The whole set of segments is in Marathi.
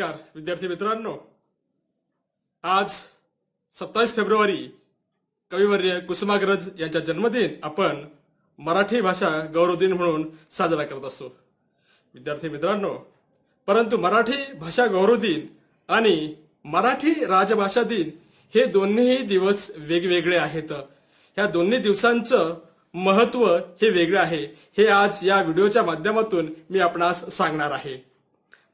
नमस्कार विद्यार्थी मित्रांनो. आज सत्तावीस फेब्रुवारी कविवर्य कुसुमाग्रज यांचा जन्मदिन आपण मराठी भाषा गौरव दिन म्हणून साजरा करत असतो विद्यार्थी मित्रांनो परंतु मराठी भाषा गौरव दिन आणि मराठी राजभाषा दिन हे दोन्हीही दिवस वेगवेगळे आहेत. ह्या दोन्ही दिवसांचं महत्त्व हे वेगळं आहे. हे आज या व्हिडिओच्या माध्यमातून मी आपणास सांगणार आहे.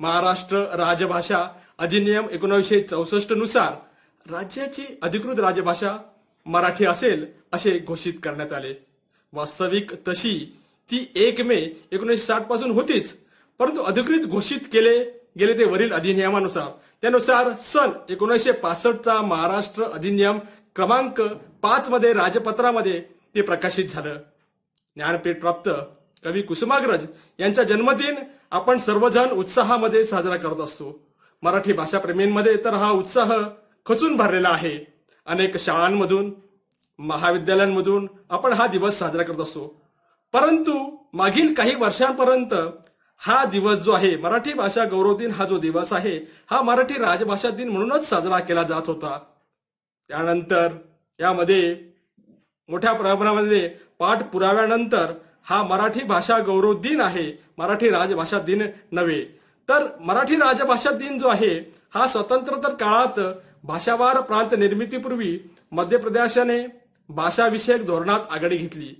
महाराष्ट्र राजभाषा अधिनियम एकोणीसशे चौसष्टनुसार राज्याची अधिकृत राजभाषा मराठी असेल असे घोषित करण्यात आले. वास्तविक तशी ती एक मे एकोणीसशे साठपासून होतीच परंतु अधिकृत घोषित केले गेले ते वरील अधिनियमानुसार. त्यानुसार सन एकोणीसशे पासष्टचा महाराष्ट्र अधिनियम क्रमांक पाच मध्ये राजपत्रामध्ये ते प्रकाशित झालं. ज्ञानपीठ प्राप्त कवी कुसुमाग्रज यांचा जन्मदिन आपण सर्वजण उत्साहामध्ये साजरा करत असतो. मराठी भाषाप्रेमींमध्ये तर हा उत्साह खचून भरलेला आहे. अनेक शाळांमधून महाविद्यालयांमधून आपण हा दिवस साजरा करत असतो. परंतु मागील काही वर्षांपर्यंत हा दिवस जो आहे मराठी भाषा गौरव दिन हा जो दिवस आहे हा मराठी राजभाषा दिन म्हणूनच साजरा केला जात होता. त्यानंतर यामध्ये मोठ्या प्रमाणामध्ये पाठपुराव्यानंतर हा मराठी भाषा गौरव दिन आहे मराठी राजभाषा दिन नव्हे. तर मराठी राजभाषा दिन जो आहे हा स्वतंत्रतर काळात भाषावार प्रांत निर्मितीपूर्वी मध्य प्रदेशाने भाषाविषयक धोरणात आघाडी घेतली.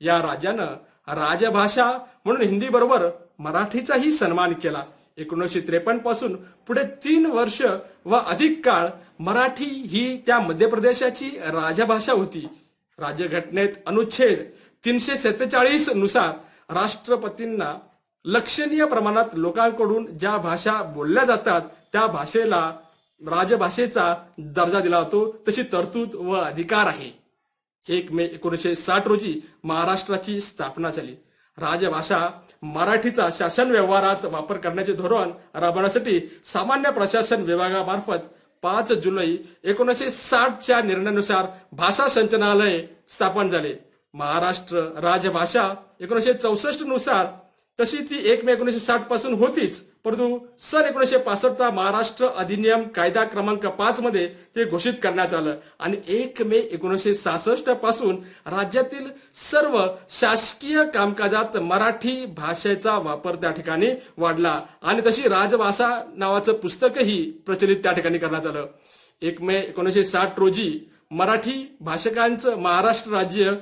या राज्यानं राजभाषा म्हणून हिंदी बरोबर मराठीचाही सन्मान केला. एकोणीसशे त्रेपन्नपासून पुढे तीन वर्ष व अधिक काळ मराठी ही त्या मध्य प्रदेशाची राजभाषा होती. राज्यघटनेत अनुच्छेद तीनशे सत्तेचाळीसनुसार राष्ट्रपतींना लक्षणीय प्रमाणात लोकांकडून ज्या भाषा बोलल्या जातात त्या भाषेला राजभाषेचा दर्जा दिला जातो. तशी तरतूद व अधिकार आहे. एक मे एकोणीसशे साठ रोजी महाराष्ट्राची स्थापना झाली. राजभाषा मराठीचा शासन व्यवहारात वापर करण्याचे धोरण राबवण्यासाठी सामान्य प्रशासन विभागामार्फत पाच जुलै एकोणीसशे साठच्या निर्णयानुसार भाषा संचनालय स्थापन झाले. महाराष्ट्र राजभाषा एकोणीसशे चौसष्टनुसार तशी ती एक मे एकोणीसशे साठपासून होतीच. परंतु सन एकोणीसशे पासष्टचा महाराष्ट्र अधिनियम कायदा क्रमांक पाच मध्ये ते घोषित करण्यात आलं. आणि एक मे एकोणीसशे सहासष्टपासून राज्यातील सर्व शासकीय कामकाजात मराठी भाषेचा वापर त्या ठिकाणी वाढला. आणि तशी राजभाषा नावाचं पुस्तकही प्रचलित त्या ठिकाणी करण्यात आलं. एक मे एकोणीसशे साठ रोजी मराठी भाषकांचं महाराष्ट्र राज्य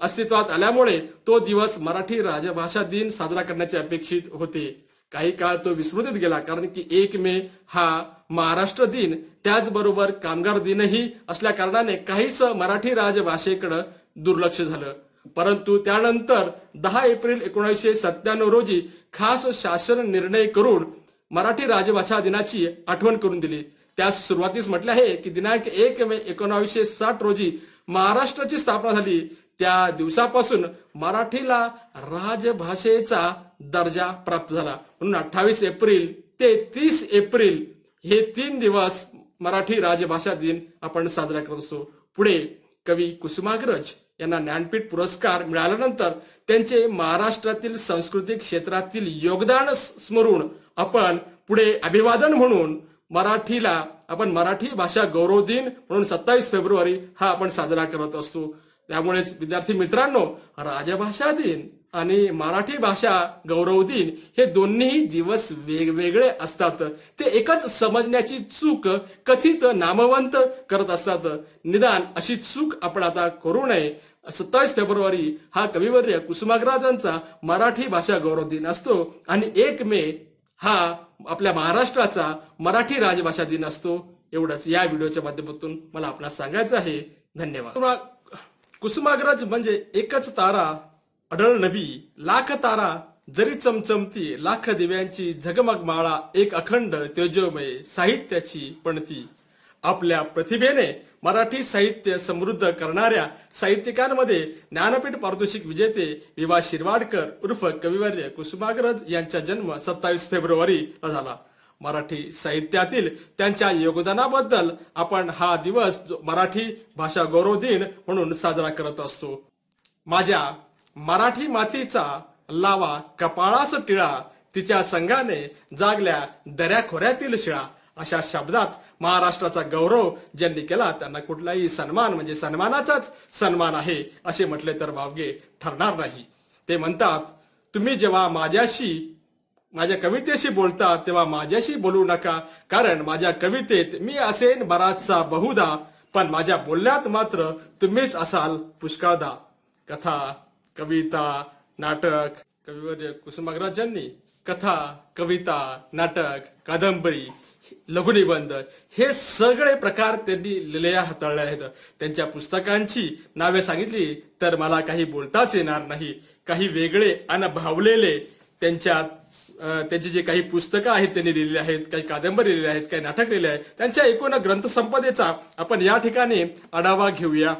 अस्तित्वात आल्यामुळे तो दिवस मराठी राजभाषा दिन साजरा करण्याचे अपेक्षित होते. काही काळ तो विस्मृतीत गेला कारण की एक मे हा महाराष्ट्र दिन. त्याचबरोबर कामगार दिनही असल्या कारणाने काहीच मराठी राजभाषेकडे दुर्लक्ष झालं. परंतु त्यानंतर दहा एप्रिल एकोणीसशे सत्त्याण्णव रोजी खास शासन निर्णय करून मराठी राजभाषा दिनाची आठवण करून दिली. त्यास सुरुवातीस म्हटले आहे की दिनांक एक मे एकोणावीसशे साठ रोजी महाराष्ट्राची स्थापना झाली. त्या दिवसापासून मराठीला राजभाषेचा दर्जा प्राप्त झाला. म्हणून अठ्ठावीस एप्रिल ते तीस एप्रिल हे तीन दिवस मराठी राजभाषा दिन आपण साजरा करत असतो. पुढे कवी कुसुमाग्रज यांना ज्ञानपीठ पुरस्कार मिळाल्यानंतर त्यांचे महाराष्ट्रातील सांस्कृतिक क्षेत्रातील योगदान स्मरून आपण पुढे अभिवादन म्हणून मराठीला आपण मराठी भाषा गौरव दिन म्हणून सत्तावीस फेब्रुवारी हा आपण साजरा करत असतो. त्यामुळेच विद्यार्थी मित्रांनो राजभाषा दिन आणि मराठी भाषा गौरव दिन हे दोन्ही दिवस वेगवेगळे असतात. ते एकच समजण्याची चूक कथित नामवंत करत असतात. निदान अशी चूक आपण आता करू नये. सत्तावीस फेब्रुवारी हा कविवर्य कुसुमाग्रजांचा मराठी भाषा गौरव दिन असतो आणि एक मे हा आपल्या महाराष्ट्राचा मराठी राजभाषा दिन असतो. एवढंच या व्हिडिओच्या माध्यमातून मला आपणास सांगायचं आहे. धन्यवाद. कुसुमाग्रज म्हणजे एकच तारा अडळ नबी लाख तारा जरी चमचमती लाख दिव्यांची झगमग माळा एक अखंड तेजोमय साहित्याची पणती. आपल्या प्रतिभेने मराठी साहित्य समृद्ध करणाऱ्या साहित्यिकांमध्ये ज्ञानपीठ पारितोषिक विजेते विवा शिरवाडकर उर्फ कविवर्य कुसुमाग्रज यांचा जन्म सत्तावीस फेब्रुवारीला झाला. मराठी साहित्यातील त्यांच्या योगदानाबद्दल आपण हा दिवस जो मराठी भाषा गौरव दिन म्हणून साजरा करत असतो. माझ्या मराठी मातीचा लावा कपाळास टिळा तिच्या संघाने जागल्या दऱ्याखोऱ्यातील शिळा अशा शब्दात महाराष्ट्राचा गौरव ज्यांनी केला त्यांना कुठलाही सन्मान म्हणजे सन्मानाचाच सन्मान आहे असे म्हटले तर वावगे ठरणार नाही. ते म्हणतात तुम्ही जेव्हा माझ्याशी माझ्या कवितेशी बोलता तेव्हा माझ्याशी बोलू नका कारण माझ्या कवितेत मी असेन बराचसा बहुदा पण माझ्या बोलण्यात मात्र तुम्हीच असाल पुष्कळदा. कथा कविता नाटक कविवर्य कुसुमाग्रज यांनी कथा कविता नाटक कादंबरी लघुनिबंध हे सगळे प्रकार त्यांनी लिहिल्या हाताळले आहेत. त्यांच्या पुस्तकांची नावे सांगितली तर मला काही बोलताच येणार नाही. काही वेगळे आणि भावलेले त्यांच्यात त्यांची जे काही पुस्तकं आहेत त्यांनी लिहिलेली आहेत काही कादंबरी लिहिल्या आहेत काही नाटक लिहिले आहेत त्यांच्या एकूण ग्रंथसंपदेचा आपण या ठिकाणी आढावा घेऊया.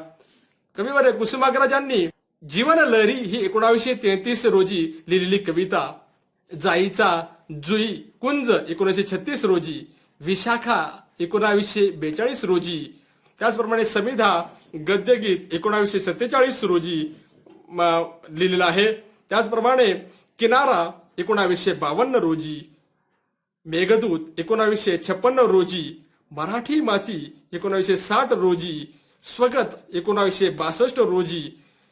कविवर कुसुमाग्रजांनी जीवन लहरी ही एकोणावीसशे तेहतीस रोजी लिहिलेली कविता जाईचा जुई कुंज एकोणीसशे छत्तीस रोजी विशाखा एकोणावीसशे बेचाळीस रोजी त्याचप्रमाणे समिधा गद्यगीत एकोणावीसशे सत्तेचाळीस रोजी लिहिलेलं आहे. त्याचप्रमाणे किनारा एकोणावीसशे बावन्न रोजी मेघदूत एकोणावीसशे छप्पन्न रोजी मराठी माती एकोणावीसशे साठ रोजी स्वगत एकोणावीसशे बासष्ट रोजी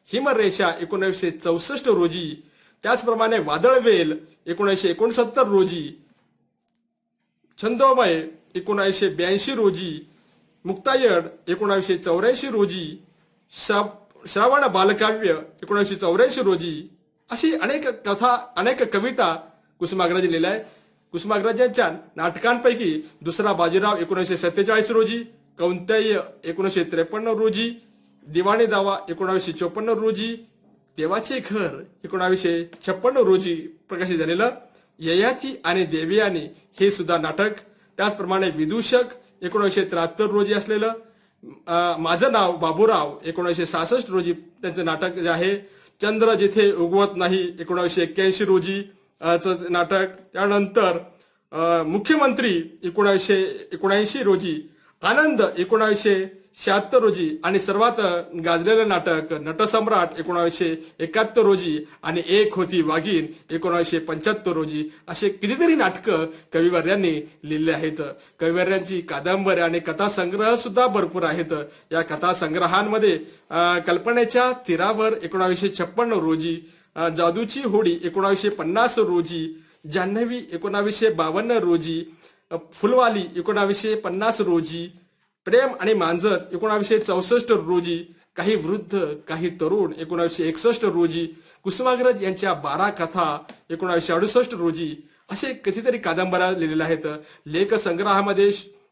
हिमरेषा एकोणावीसशे चौसष्ट रोजी त्याचप्रमाणे वादळवेल एकोणीसशे एकोणसत्तर रोजी छंदोमय एकोणावीसशे ब्याऐंशी रोजी मुक्तायड एकोणावीसशे चौऱ्याऐंशी रोजी श्रावण बालकाव्य एकोणीसशे चौऱ्याऐंशी रोजी अशी अनेक कथा अनेक कविता कुसुमाग्रज लिहिल्या आहे कुसुमाग्रजांच्या नाटकांपैकी दुसरा बाजीराव एकोणीसशे सत्तेचाळीस रोजी कौंतय एकोणीसशे त्रेपन्न रोजी दिवाणी दावा एकोणावीसशे चोपन्न रोजी देवाचे घर एकोणावीसशे छप्पन्न रोजी प्रकाशित झालेलं ययाती आणि देवयानी हे सुद्धा नाटक. त्याचप्रमाणे विदूषक एकोणीसशे त्र्याहत्तर रोजी असलेलं माझं नाव बाबूराव एकोणीसशे सहासष्ट रोजी त्यांचं नाटक जे आहे चंद्र जिथे उगवत नाही एकोणावीसशे एक्क्याऐंशी रोजी चं नाटक. त्यानंतर मुख्यमंत्री एकोणावीसशे एकोणऐंशी रोजी आनंद एकोणावीसशे शहात्तर रोजी आणि सर्वात गाजलेलं नाटक नटसम्राट एकोणावीसशे एकाहत्तर रोजी आणि एक होती वाघीण एकोणावीसशे पंच्याहत्तर रोजी. असे कितीतरी नाटकं कविवर्यांनी लिहिले आहेत. कविवर्यांची कादंबरी आणि कथासंग्रह सुद्धा भरपूर आहेत. या कथासंग्रहांमध्ये कल्पनेच्या तीरावर एकोणावीसशे छप्पन्न रोजी जादूची होडी एकोणावीसशे पन्नास रोजी जान्हवी एकोणावीसशे बावन्न रोजी फुलवाली एकोणावीसशे पन्नास रोजी प्रेम आणि मांजर एकोणावीसशे चौसष्ट रोजी काही वृद्ध काही तरुण एकोणावीसशे एकसष्ट रोजी कुसुमाग्रज यांच्या बारा कथा एकोणावीसशे अडुसष्ट रोजी असे कितीतरी कादंबऱ्या लिहिलेल्या आहेत. लेख संग्रहामध्ये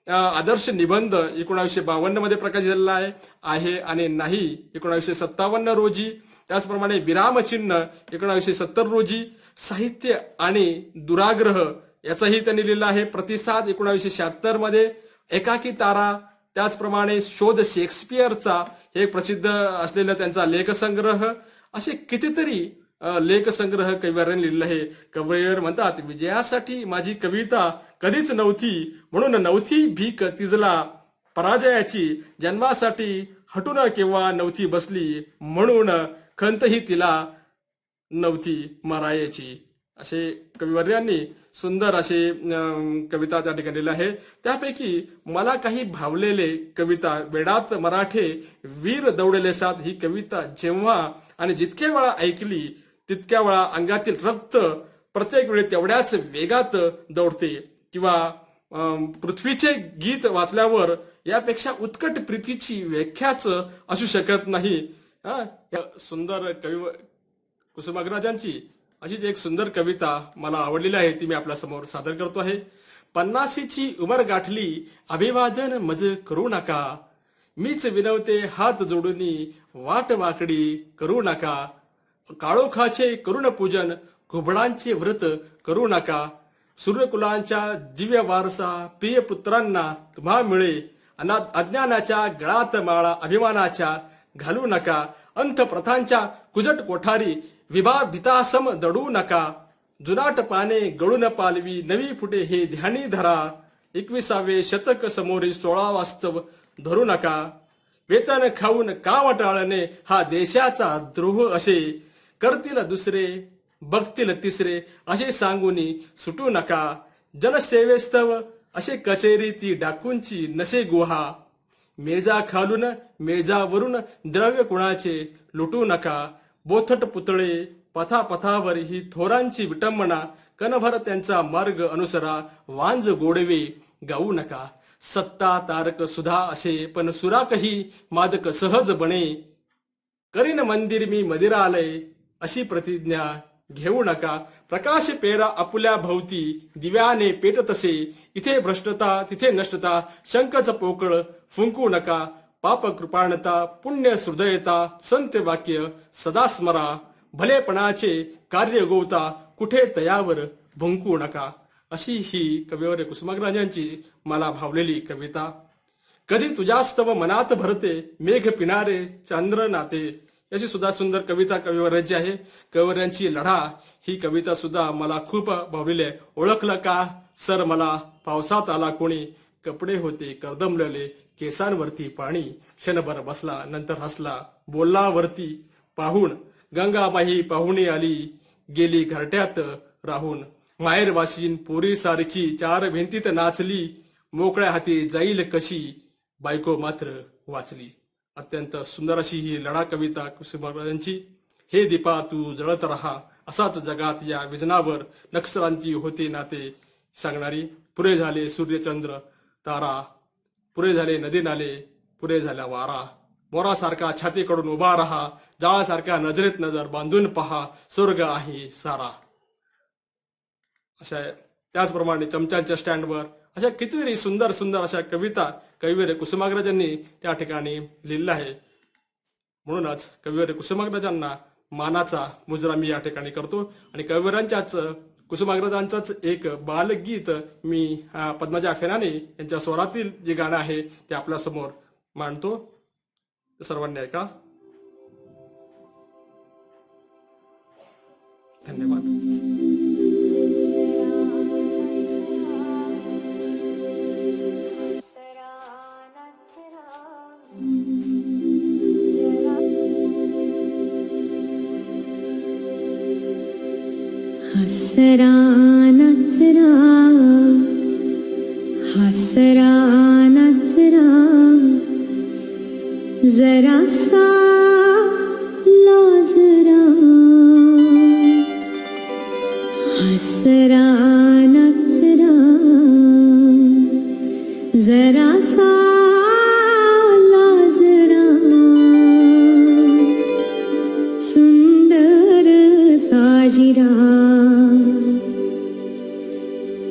आदर्श निबंध एकोणावीसशे बावन्नमध्ये प्रकाशित झालेला आहे. आहे आणि नाही एकोणावीसशे सत्तावन्न रोजी. त्याचप्रमाणे विरामचिन्ह एकोणावीसशे सत्तर रोजी. साहित्य आणि दुराग्रह याचाही त्यांनी लिहिलं आहे. प्रतिसाद एकोणावीसशे शहात्तरमध्ये एकाकी तारा त्याचप्रमाणे शोध शेक्सपियरचा हे एक प्रसिद्ध असलेला त्यांचा लेखसंग्रह. असे कितीतरी लेखसंग्रह कविवर्याने लिहिलेला आहे. कविवर म्हणतात विजयासाठी माझी कविता कधीच नव्हती. म्हणून नव्हती भीक तिजला. पराजयाची जन्मासाठी हटून किंवा नव्हती बसली. म्हणून खंतही तिला नव्हती मरायची. असे कविवर्यांनी सुंदर असे कविता त्या ठिकाणी लिहिल्या आहे त्यापैकी मला काही भावलेले कविता वेडात मराठे वीर दौडले साथ ही कविता जेव्हा आणि जितक्या वेळा ऐकली तितक्या वेळा अंगातील रक्त प्रत्येक वेळी तेवढ्याच वेगात दौडते. किंवा पृथ्वीचे गीत वाचल्यावर यापेक्षा उत्कट प्रीतीची व्याख्याच असू शकत नाही. हा, या सुंदर कवी कुसुमाग्रजांची अशीच एक सुंदर कविता मला आवडलेली आहे ती मी आपल्यासमोर सादर करतो आहे. पन्नाशीची उमर गाठली अभिवादन मज करू नका. मीच विनवते हात जोडून वाट वाकडी करू नका. काळोखाचे करुण पूजन घुबडांचे व्रत करू नका. सूर्यकुलांच्या दिव्य वारसा प्रिय पुत्रांना तुम्हा मिळे. अज्ञानाच्या गळात माळा अभिमानाच्या घालू नका. अंत प्रथांच्या कुजट कोठारी विभा भितासम दडू नका जुनाट पाने गळून पालवी नवी फुटे हे ध्यानी धरा एकविसावे शतक समोरील सोळा वास्तव धरू नका वेतन खाऊन काम टाळणे हा देशाचा द्रोह असे करतील दुसरे बघतील तिसरे असे सांगूनी सुटू नका जनसेवेस्तव असे कचेरी ती डाकूंची नसे गुहा मेजा खालून मेजावरून द्रव्य कुणाचे लुटू नका बोथट पुतळे पथापथावर ही थोरांची विटंबना. कणभर त्यांचा मार्ग अनुसरा वांज गोडवे गाऊ नका. सत्ता तारक सुधा असे पण सुराकही मादक सहज बने. करीन मंदिर मी मदिरालय अशी प्रतिज्ञा घेऊ नका. प्रकाश पेरा आपुल्या भोवती दिव्याने पेटतसे. इथे भ्रष्टता तिथे नष्टता. शंकच पोकळ फुंकू नका. पाप कृपाणता पुण्य हृदयता संत वाक्य सदा स्मरा भलेपणाचे कार्य गोवता कुठे तयावर भुंकू नका. अशी ही कविवर कुसुमाग्रजांची मला भावलेली कविता. कधी तुझ्यास्तव मनात भरते मेघ पिणारे चंद्र नाते अशी सुद्धा सुंदर कविता कविवर्यांची आहे. कविवर्यांची लढा ही कविता सुद्धा मला खूप भावलेली आहे. ओळखलं का? सर मला पावसात आला कोणी? कपडे होते कर्दमलेले केसांवरती पाणी. क्षणभर बसला नंतर हसला बोलला वरती पाहून गंगाबाई पाहुणी आली गेली घरट्यात राहून. माहेर वाशीन पोरी सारखी चार भिंतीत नाचली मोकळ्या हाती जाईल कशी बायको मात्र वाचली. अत्यंत सुंदर अशी ही लढा कविता कुसुमाग्रजांची हे दीपा तू जळत राहा असाच जगात या विजनावर नक्षत्रांची होते नाते सांगणारी पुरे झाले सूर्यचंद्र तारा पुरे झाले नदी नाले पुरे झाला वारा. मोरासारखा छातीकडून उभा राहा जाळासारख्या नजरेत नजर बांधून पहा स्वर्ग आहे सारा. अशा त्याचप्रमाणे चमच्यांच्या स्टँडवर अशा कितीतरी सुंदर सुंदर अशा कविता कविवीर कुसुमाग्रजांनी त्या ठिकाणी लिहिल्या आहे. म्हणूनच कविवीर कुसुमाग्रजांना मानाचा मुजरा मी या ठिकाणी करतो. आणि कविवरांच्याच कुसुमाग्रजांचंच एक बालगीत मी पद्मजा फेनाने यांच्या स्वरातील जे गाणं आहे ते आपल्यासमोर मांडतो. सर्वांनी ऐका. धन्यवाद. हसरा नचरा हसरा नचरा जरा सा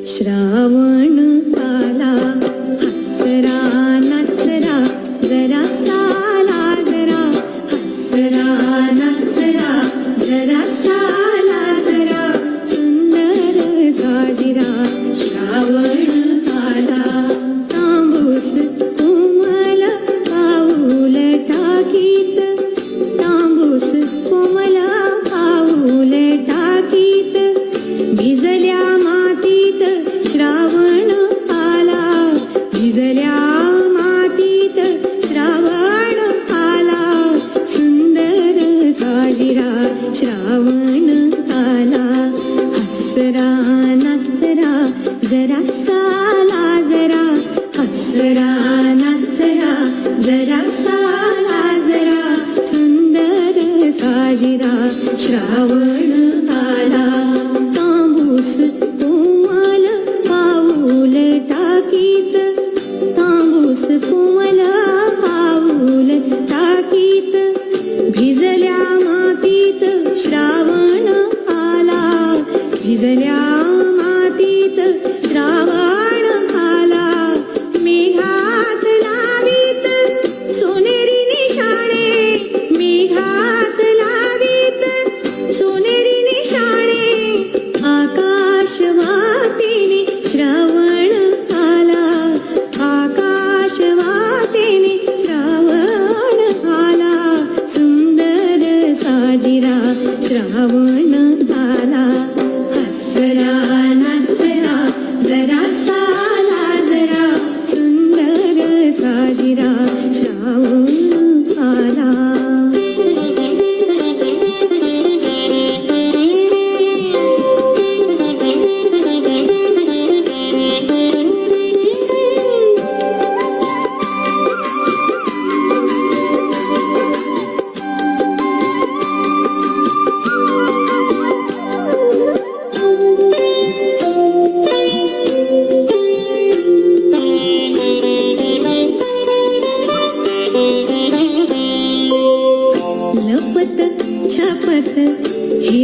श्रावण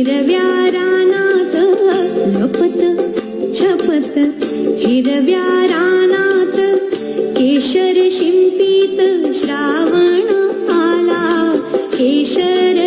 हिरव्या रानाथपत छपत हिरव्या केशर शिम्पीत श्रावण आलाशर